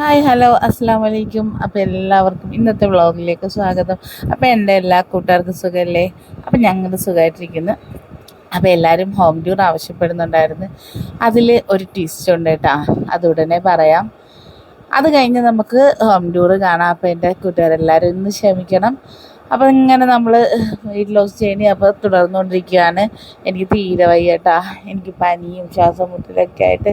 Hi hello അസ്സാം വലൈക്കും അപ്പോൾ എല്ലാവർക്കും ഇന്നത്തെ വ്ളോഗിലേക്ക് സ്വാഗതം. അപ്പോൾ എന്റെ എല്ലാ കൂട്ടുകാർക്കും സുഖമല്ലേ അപ്പം ഞങ്ങൾ സുഖമായിട്ടിരിക്കുന്നു അപ്പോൾ എല്ലാവരും ഹോം ടൂർ ആവശ്യപ്പെടുന്നുണ്ടായിരുന്നു. അതിൽ ഒരു ട്വിസ്റ്റ് ഉണ്ട് കേട്ടോ അത് ഉടനെ പറയാം. അത് കഴിഞ്ഞ് നമുക്ക് ഹോം ടൂർ കാണാം. അപ്പോൾ എന്റെ കൂട്ടുകാരെല്ലാവരും ഇന്ന് ക്ഷമിക്കണം. അപ്പോൾ ഇങ്ങനെ നമ്മൾ വെയിറ്റ് ലോസ് ജേണി അപ്പോൾ തുടർന്നുകൊണ്ടിരിക്കുകയാണ്. എനിക്ക് തീരെ വയ്യട്ടാ. എനിക്ക് പനിയും ശ്വാസം മുട്ടലൊക്കെ ആയിട്ട്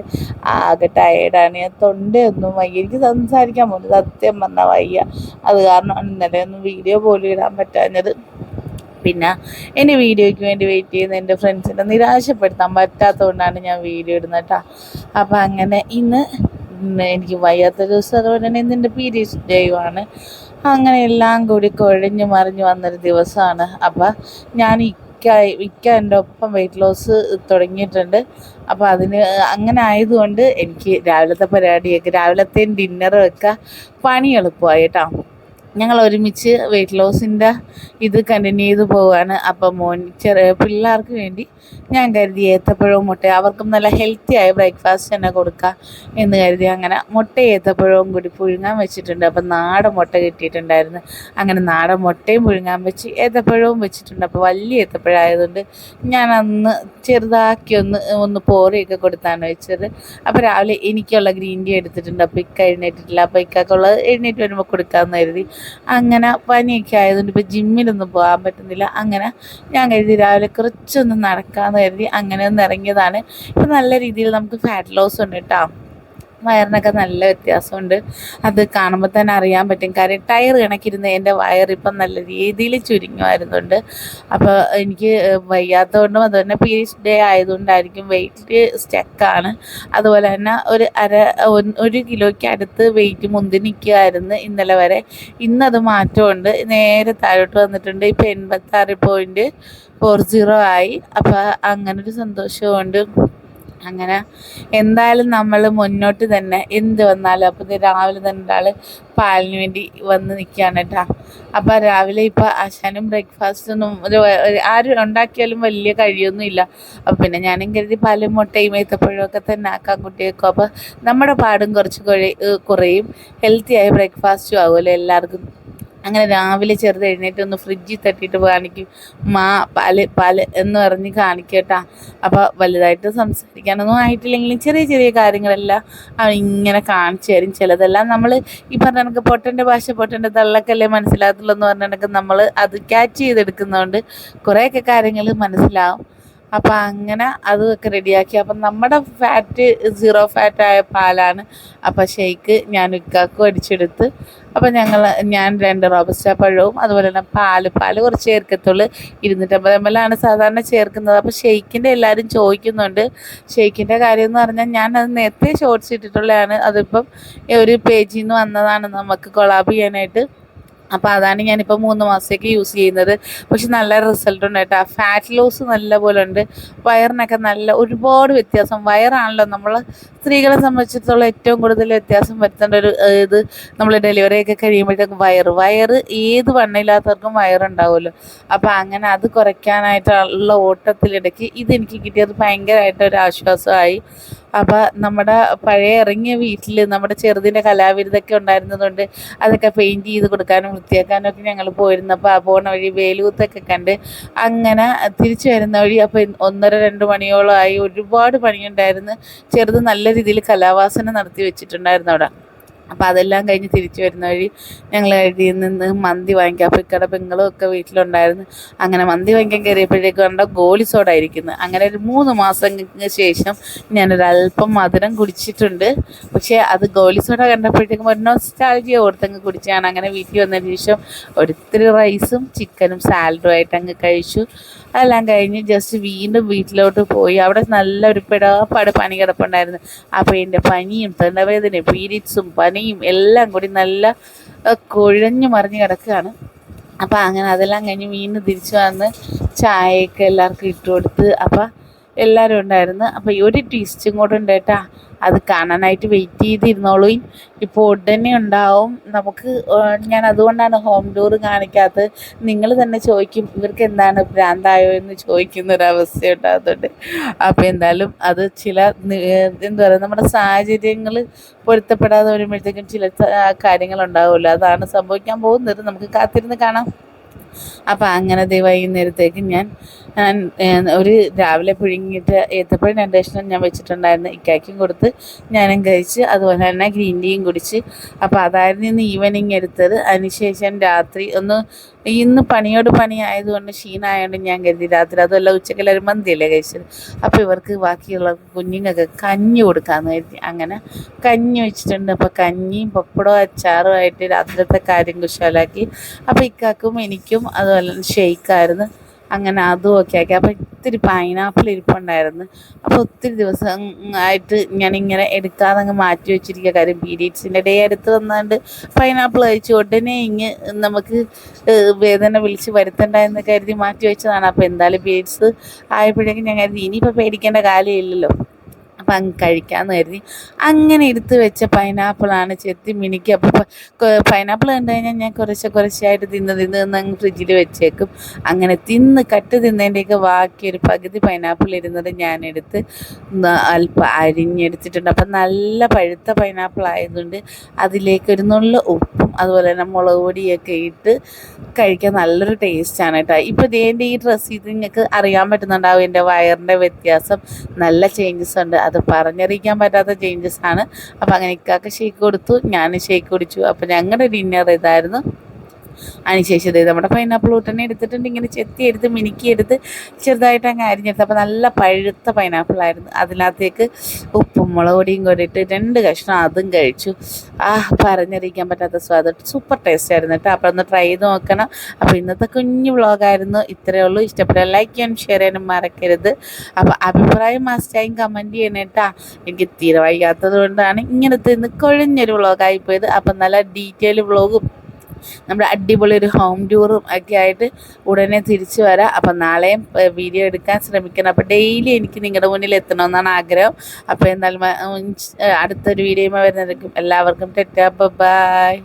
ആകെ ടയേർഡാണ് ഞാൻ തൊണ്ടയൊന്നും വയ്യ. എനിക്ക് സംസാരിക്കാൻ പോലും സത്യം പറഞ്ഞാൽ വയ്യ. അത് കാരണമാണ് ഇന്നലെ ഒന്നും വീഡിയോ പോലും ഇടാൻ പറ്റാഞ്ഞത്. പിന്നെ എന്റെ വീഡിയോയ്ക്ക് വേണ്ടി വെയിറ്റ് ചെയ്യുന്ന എന്റെ ഫ്രണ്ട്സിനെ നിരാശപ്പെടുത്താൻ പറ്റാത്തതുകൊണ്ടാണ് ഞാൻ വീഡിയോ ഇടുന്നത് കേട്ടോ അപ്പോൾ അങ്ങനെ ഇന്ന് എനിക്ക് വയ്യാത്ത ദിവസം അതുപോലെ തന്നെ ഇതിന്റെ പീരീഡ്സ് ഡേയും ഡേയുമാണ്. അങ്ങനെ എല്ലാം കൂടി കുഴഞ്ഞു മറിഞ്ഞു വന്നൊരു ദിവസമാണ്. അപ്പം ഞാൻ ഇക്ക ഇക്ക എന്റെ ഒപ്പം വെയിറ്റ് ലോസ് തുടങ്ങിയിട്ടുണ്ട്. അപ്പോൾ അതിന് അങ്ങനെ ആയതുകൊണ്ട് എനിക്ക് രാവിലത്തെ പരിപാടിയൊക്കെ രാവിലത്തെയും ഡിന്നറും ഒക്കെ പണി എളുപ്പമായി കേട്ടോ ഞങ്ങൾ ഒരുമിച്ച് വെയിറ്റ് ലോസിന്റെ ഇത് കണ്ടിന്യൂ ചെയ്ത് പോവുകയാണ് അപ്പം മോൻ ചെറിയ പിള്ളേർക്ക് വേണ്ടി ഞാൻ കരുതി ഏത്തപ്പഴവും മുട്ട അവർക്കും നല്ല ഹെൽത്തി ആയ ബ്രേക്ക്ഫാസ്റ്റ് തന്നെ കൊടുക്കാം എന്ന് കരുതി അങ്ങനെ മുട്ട ഏത്തപ്പഴവും കൂടി പുഴുങ്ങാൻ വെച്ചിട്ടുണ്ട്. അപ്പം നാടൻ മുട്ട കിട്ടിയിട്ടുണ്ടായിരുന്നു. അങ്ങനെ നാടൻ മുട്ടയും പുഴുങ്ങാൻ വെച്ച് ഏത്തപ്പഴവും വെച്ചിട്ടുണ്ട്. അപ്പോൾ വലിയ ഏത്തപ്പഴമായതുകൊണ്ട് ഞാൻ അന്ന് ചെറുതാക്കി ഒന്ന് ഒന്ന് പോറിയൊക്കെ കൊടുത്താണ് വെച്ചത്. അപ്പോൾ രാവിലെ എനിക്കുള്ള ഗ്രീൻ ടീ എടുത്തിട്ടുണ്ട്. അപ്പോൾ ഇക്ക എഴുന്നേറ്റിട്ടില്ല. അപ്പോൾ ഇക്കാക്കുള്ളത് എഴുന്നേറ്റ് വരുമ്പോൾ കൊടുക്കാമെന്ന് കരുതി. അങ്ങനെ പനിയൊക്കെ ആയതുകൊണ്ട് ഇപ്പോൾ ജിമ്മിലൊന്നും പോകാൻ പറ്റുന്നില്ല. അങ്ങനെ ഞാൻ കരുതി രാവിലെ കുറച്ചൊന്ന് നടക്കാമെന്ന് കരുതി അങ്ങനെ ഒന്ന് ഇറങ്ങിയതാണ്. ഇപ്പം നല്ല രീതിയിൽ നമുക്ക് ഫാറ്റ് ലോസ് ഉണ്ട് കേട്ടോ വയറിനൊക്കെ നല്ല വ്യത്യാസമുണ്ട്. അത് കാണുമ്പോൾ തന്നെ അറിയാൻ പറ്റും. കാര്യം ടയർ കണക്കിരുന്ന് എന്റെ വയർ ഇപ്പം നല്ല രീതിയിൽ ചുരുങ്ങുമായിരുന്നുണ്ട്. അപ്പോൾ എനിക്ക് വയ്യാത്തതുകൊണ്ടും അതുതന്നെ പീരീഡ്സ് ഡേ ആയതുകൊണ്ടായിരിക്കും വെയിറ്റ് സ്റ്റക്കാണ്. അതുപോലെ തന്നെ ഒരു അര ഒരു കിലോയ്ക്ക് അടുത്ത് വെയിറ്റ് മുന്തി നിൽക്കുമായിരുന്നു ഇന്നലെ വരെ. ഇന്നത് മാറ്റമുണ്ട്. നേരെ താഴോട്ട് വന്നിട്ടുണ്ട്. ഇപ്പം എൺപത്താറ് പോയിന്റ് ഫോർ സീറോ ആയി. അപ്പോൾ അങ്ങനൊരു സന്തോഷമുണ്ട്. അങ്ങനെ എന്തായാലും നമ്മൾ മുന്നോട്ട് തന്നെ എന്ത് വന്നാലും അപ്പോൾ രാവിലെ തന്നെ ഒരാൾ പാലിന് വേണ്ടി വന്ന് നിൽക്കുകയാണ് കേട്ടോ അപ്പോൾ രാവിലെ ഇപ്പോൾ ആശാനും ബ്രേക്ക്ഫാസ്റ്റൊന്നും ഒരു ആരും ഉണ്ടാക്കിയാലും വലിയ കഴിയൊന്നുമില്ല അപ്പോൾ പിന്നെ ഞാനും കരുതി പാലും മുട്ടയും ഏത്തപ്പഴമൊക്കെ തന്നെ ആക്കാൻ കുട്ടികൾക്കും അപ്പോൾ നമ്മുടെ പാടും കുറച്ച് കുറയും. ഹെൽത്തി ആയ ബ്രേക്ക്ഫാസ്റ്റും ആകുമല്ലോ എല്ലാവർക്കും. അങ്ങനെ രാവിലെ ചെറുത് എഴുന്നേറ്റ് ഒന്ന് ഫ്രിഡ്ജിൽ തട്ടിയിട്ട് കാണിക്കും. മാ പാൽ പാൽ എന്ന് പറഞ്ഞ് കാണിക്കട്ടാ. അപ്പോൾ വലുതായിട്ട് സംസാരിക്കാനൊന്നും ആയിട്ടില്ലെങ്കിലും ചെറിയ ചെറിയ കാര്യങ്ങളെല്ലാം ഇങ്ങനെ കാണിച്ചു തരും. ചിലതെല്ലാം നമ്മൾ ഈ പറഞ്ഞ കണക്ക് പൊട്ടന്റെ ഭാഷ പൊട്ടന്റെ തള്ളക്കല്ലേ മനസ്സിലാകത്തുള്ളൂ എന്ന് പറഞ്ഞ കണക്ക് നമ്മൾ അത് ക്യാച്ച് ചെയ്തെടുക്കുന്നതുകൊണ്ട് കുറേയൊക്കെ കാര്യങ്ങൾ മനസ്സിലാവും. അപ്പോൾ അങ്ങനെ അതൊക്കെ റെഡിയാക്കി. അപ്പം നമ്മുടെ ഫാറ്റ് സീറോ ഫാറ്റായ പാലാണ്. അപ്പോൾ ഷെയ്ക്ക് ഞാൻ ഉക്കാക്കും അടിച്ചെടുത്ത്. അപ്പോൾ ഞങ്ങൾ ഞാൻ രണ്ട് റോബസ്റ്റ പഴവും അതുപോലെ തന്നെ പാൽ പാൽ കുറച്ച് ചേർക്കത്തുള്ളൂ. ഇരുന്നൂറ്റമ്പത് എം എൽ ആണ് സാധാരണ ചേർക്കുന്നത്. അപ്പോൾ ഷെയ്ക്കിന്റെ എല്ലാവരും ചോദിക്കുന്നുണ്ട്. ഷെയ്ക്കിന്റെ കാര്യം എന്ന് പറഞ്ഞാൽ ഞാൻ അത് നേരത്തെ ഷോർട്ട്സ് ഇട്ടിട്ടുള്ളതാണ്. അതിപ്പം ഒരു പേജിൽ നിന്ന് വന്നതാണ് നമുക്ക് കൊളാബ് ചെയ്യാനായിട്ട്. അപ്പോൾ അതാണ് ഞാനിപ്പോൾ മൂന്ന് മാസത്തേക്ക് യൂസ് ചെയ്യുന്നത്. പക്ഷെ നല്ല റിസൾട്ട് ഉണ്ട് കേട്ടോ. ഫാറ്റ് ലോസ് നല്ല പോലെ ഉണ്ട്. വയറിനൊക്കെ നല്ല ഒരുപാട് വ്യത്യാസം. വയറാണല്ലോ നമ്മൾ സ്ത്രീകളെ സംബന്ധിച്ചിടത്തോളം ഏറ്റവും കൂടുതൽ വ്യത്യാസം വരുത്തേണ്ട ഒരു ഇത് നമ്മൾ ഡെലിവറി ഒക്കെ കഴിയുമ്പോഴത്തേക്കും വയറ്. വയറ് ഏത് വണ്ണയില്ലാത്തവർക്കും വയറുണ്ടാവുമല്ലോ. അപ്പോൾ അങ്ങനെ അത് കുറയ്ക്കാനായിട്ടുള്ള ഓട്ടത്തിലിടയ്ക്ക് ഇതെനിക്ക് കിട്ടിയത് ഭയങ്കരമായിട്ട് ഒരു ആശ്വാസമായി. അപ്പോൾ നമ്മുടെ പഴയ ഇറങ്ങിയ വീട്ടിൽ നമ്മുടെ ചെറുതിന്റെ കലാവിരുതൊക്കെ ഉണ്ടായിരുന്നതുകൊണ്ട് അതൊക്കെ പെയിന്റ് ചെയ്ത് കൊടുക്കാനും വൃത്തിയാക്കാനും ഒക്കെ ഞങ്ങൾ പോയിരുന്നു അപ്പോൾ ആ പോണ വഴി വേലൂത്തൊക്കെ കണ്ട് അങ്ങനെ തിരിച്ചു വരുന്ന വഴി അപ്പോൾ ഒന്നര രണ്ട് മണിയോളമായി ഒരുപാട് പണിയുണ്ടായിരുന്നു. ചെറുത് നല്ല രീതിയിൽ കലാവാസന നടത്തി വെച്ചിട്ടുണ്ടായിരുന്നു അവിടെ. അപ്പോൾ അതെല്ലാം കഴിഞ്ഞ് തിരിച്ചു വരുന്ന വഴി ഞങ്ങൾ അഴിയിൽ നിന്ന് മന്തി വാങ്ങിക്കാം അപ്പോൾ ഇക്കടെ പെങ്ങളും ഒക്കെ വീട്ടിലുണ്ടായിരുന്നു. അങ്ങനെ മന്തി വാങ്ങിക്കാൻ കയറിയപ്പോഴേക്കും കണ്ട ഇരിക്കുന്നത് അങ്ങനെ ഒരു മൂന്ന് മാസങ്ങൾക്ക് ശേഷം ഞാനൊരല്പം മധുരം കുടിച്ചിട്ടുണ്ട്. പക്ഷേ അത് ഗോലി സോഡ കണ്ടപ്പോഴത്തേക്കും ഒരു നൊസ്റ്റാൾജിയ ഓർത്തങ്ങ് കുടിച്ചാണ്. അങ്ങനെ വീട്ടിൽ വന്നതിന് ശേഷം ഒരിത്തിരി റൈസും ചിക്കനും സാലഡും ആയിട്ട് അങ്ങ് കഴിച്ചു. അതെല്ലാം കഴിഞ്ഞ് ജസ്റ്റ് വീണ്ടും വീട്ടിലോട്ട് പോയി. അവിടെ നല്ലൊരു പിടാപ്പാട് പനി കിടപ്പുണ്ടായിരുന്നു. അപ്പോൾ എന്റെ പനിയും തൊണ്ടവേദനയും പീരീഡ്സും പനിയും എല്ലാം കൂടി നല്ല കുഴഞ്ഞു മറിഞ്ഞു കിടക്കുകയാണ്. അപ്പം അങ്ങനെ അതെല്ലാം കഴിഞ്ഞ് വീണ്ടും തിരിച്ചു വന്ന് ചായയൊക്കെ എല്ലാവർക്കും ഇട്ട് കൊടുത്ത് അപ്പോൾ എല്ലാവരും ഉണ്ടായിരുന്നു. അപ്പോൾ ഈ ഒരു ട്വിസ്റ്റും കൂടെ ഉണ്ട് കേട്ടാ. അത് കാണാനായിട്ട് വെയിറ്റ് ചെയ്തിരുന്നോളൂ. ഇപ്പോൾ ഉടനെ ഉണ്ടാവും. നമുക്ക് ഞാൻ അതുകൊണ്ടാണ് ഹോം ടൂർ കാണിക്കാത്തത്. നിങ്ങൾ തന്നെ ചോദിക്കും ഇവർക്ക് എന്താണ് ഭ്രാന്തായോ? എന്ന് ചോദിക്കുന്ന ഒരു അവസ്ഥ ഉണ്ടാകുന്നുണ്ട് അപ്പോൾ എന്തായാലും അത് ചില എന്താ പറയുക നമ്മുടെ സാഹചര്യങ്ങൾ പൊരുത്തപ്പെടാതെ വരുമ്പോഴത്തേക്കും ചില കാര്യങ്ങളുണ്ടാവുമല്ലോ അതാണ് സംഭവിക്കാൻ പോകുന്നത്. നമുക്ക് കാത്തിരുന്ന് കാണാം. അപ്പം അങ്ങനെ വൈകുന്നേരത്തേക്ക് ഞാൻ ഞാൻ ഒരു രാവിലെ പുഴുങ്ങിയിട്ട് ഏത്തപ്പഴം രണ്ട് കഷ്ണം ഞാൻ വെച്ചിട്ടുണ്ടായിരുന്നു ഇക്കായ്ക്കും കൊടുത്ത് ഞാനും കഴിച്ച് അതുപോലെ തന്നെ ഗ്രീൻ ടീയും കുടിച്ച്. അപ്പോൾ അതായിരുന്നു ഇന്ന് ഈവനിങ് എടുത്തത്. അതിനുശേഷം രാത്രി ഒന്ന് ഇന്ന് പണിയോട് പണി ആയതുകൊണ്ട് ക്ഷീണമായതുകൊണ്ട് ഞാൻ കരുതി രാത്രി അതുമല്ല ഉച്ചക്കെല്ലാവരും മന്തിയല്ലേ കഴിച്ചത്. അപ്പോൾ ഇവർക്ക് ബാക്കിയുള്ള കുഞ്ഞുങ്ങൾക്ക് കഞ്ഞി കൊടുക്കാമെന്ന് കരുതി. അങ്ങനെ കഞ്ഞി വെച്ചിട്ടുണ്ട്. അപ്പോൾ കഞ്ഞിയും പപ്പടവും അച്ചാറും ആയിട്ട് രാത്രിത്തെ കാര്യം കുശാലാക്കി. അപ്പോൾ ഇക്കാക്കും എനിക്കും അതുപോലെ ഷെയ്ക്കായിരുന്നു. അങ്ങനെ അതും ഒക്കെ ആക്കി. അപ്പോൾ ഇത്തിരി പൈനാപ്പിൾ ഇരിപ്പുണ്ടായിരുന്നു. അപ്പോൾ ഒത്തിരി ദിവസം ആയിട്ട് ഞാനിങ്ങനെ എടുക്കാതെ അങ്ങ് മാറ്റി വെച്ചിരിക്കുക. കാര്യം പീരീഡ്സിന്റെ ഡേ അടുത്ത് വന്നുകൊണ്ട് പൈനാപ്പിൾ കഴിച്ചു ഉടനെ ഇങ്ങ് നമുക്ക് വേദന വിളിച്ച് വരുത്തണ്ട എന്ന് കരുതി മാറ്റി വെച്ചതാണ്. അപ്പോൾ എന്തായാലും പീരീഡ്സ് ആയപ്പോഴേക്കും ഞാൻ കരുതി ഇനിയിപ്പോൾ പേടിക്കേണ്ട കാര്യമില്ലല്ലോ. അപ്പം അങ്ങ് കഴിക്കാമെന്ന് കരുതി. അങ്ങനെ എടുത്ത് വെച്ച പൈനാപ്പിളാണ് ചെത്തി മിനിക്ക്. അപ്പോൾ പൈനാപ്പിൾ കണ്ടു കഴിഞ്ഞാൽ ഞാൻ കുറച്ച് കുറച്ചായിട്ട് തിന്ന് തിന്ന് തിന്ന് അങ്ങ് ഫ്രിഡ്ജിൽ വെച്ചേക്കും. അങ്ങനെ തിന്ന് കട്ട് തിന്നതിന്റെയൊക്കെ ബാക്കി ഒരു പകുതി പൈനാപ്പിൾ ഇരുന്നത് ഞാനെടുത്ത് അല്പം അരിഞ്ഞെടുത്തിട്ടുണ്ട്. അപ്പം നല്ല പഴുത്ത പൈനാപ്പിൾ ആയതുകൊണ്ട് അതിലേക്ക് ഒരു നുള്ള ഉപ്പും അതുപോലെ തന്നെ മുളക് പൊടിയൊക്കെ ഇട്ട് കഴിക്കാൻ നല്ലൊരു ടേസ്റ്റാണ് കേട്ടോ. ഇപ്പോൾ ഇതേന്റെ ഈ ഡ്രസ്സ് ഇത് നിങ്ങൾക്ക് അറിയാൻ പറ്റുന്നുണ്ടാവും. എന്റെ വയറിന്റെ വ്യത്യാസം നല്ല ചേഞ്ചസ് ഉണ്ട്. അത് പറഞ്ഞറിയിക്കാൻ പറ്റാത്ത ചേഞ്ചസ് ആണ്. അപ്പോൾ അങ്ങനെ ഇക്കാക്ക് ഷേക്ക് കൊടുത്തു ഞാൻ ഷേക്ക് കുടിച്ചു. അപ്പോൾ ഞങ്ങളുടെ ഡിന്നർ ഇതായിരുന്നു. അതിനുശേഷം ഇത് നമ്മുടെ പൈനാപ്പിൾ ഊട്ടനെ എടുത്തിട്ടുണ്ട്. ഇങ്ങനെ ചെത്തി എടുത്ത് മിനുക്കി എടുത്ത് ചെറുതായിട്ട് അങ്ങ് അരിഞ്ഞെടുത്ത്. അപ്പോൾ നല്ല പഴുത്ത പൈനാപ്പിൾ ആയിരുന്നു. അതിനകത്തേക്ക് ഉപ്പും മുളക് പൊടിയും ഇട്ട് രണ്ട് കഷ്ണം അതും കഴിച്ചു. ആ പറഞ്ഞറിയിക്കാൻ പറ്റാത്ത സ്വാദ്. സൂപ്പർ ടേസ്റ്റ് ആയിരുന്നു കേട്ടോ. അപ്പോൾ ഒന്ന് ട്രൈ ചെയ്ത് നോക്കണം. അപ്പോൾ ഇന്നത്തെ കുഞ്ഞു വ്ളോഗായിരുന്നു ഇത്രയേ ഉള്ളൂ. ഇഷ്ടപ്പെട്ടാൽ ലൈക്ക് ചെയ്യാനും ഷെയർ ചെയ്യാനും മറക്കരുത്. അപ്പോൾ അഭിപ്രായം മസ്റ്റായും കമന്റ് ചെയ്യണം കേട്ടോ. എനിക്ക് തീരെ വൈകാത്തത് കൊണ്ടാണ് ഇങ്ങനത്തെ ഇന്ന് കൊഴിഞ്ഞൊരു വ്ളോഗായി പോയത്. അപ്പം നല്ല ഡീറ്റെയിൽ വ്ളോഗും നമ്മുടെ അടിപൊളി ഒരു ഹോം ടൂറും ഒക്കെ ആയിട്ട് ഉടനെ തിരിച്ചു വരാം. അപ്പം നാളെയും വീഡിയോ എടുക്കാൻ ശ്രമിക്കണം. അപ്പോൾ ഡെയിലി എനിക്ക് നിങ്ങളുടെ മുന്നിൽ എത്തണമെന്നാണ് ആഗ്രഹം. അപ്പോൾ എന്തായാലും അടുത്തൊരു വീഡിയോയുമായി വരുന്നതായിരിക്കും എല്ലാവർക്കും ടെറ്റാ ബൈ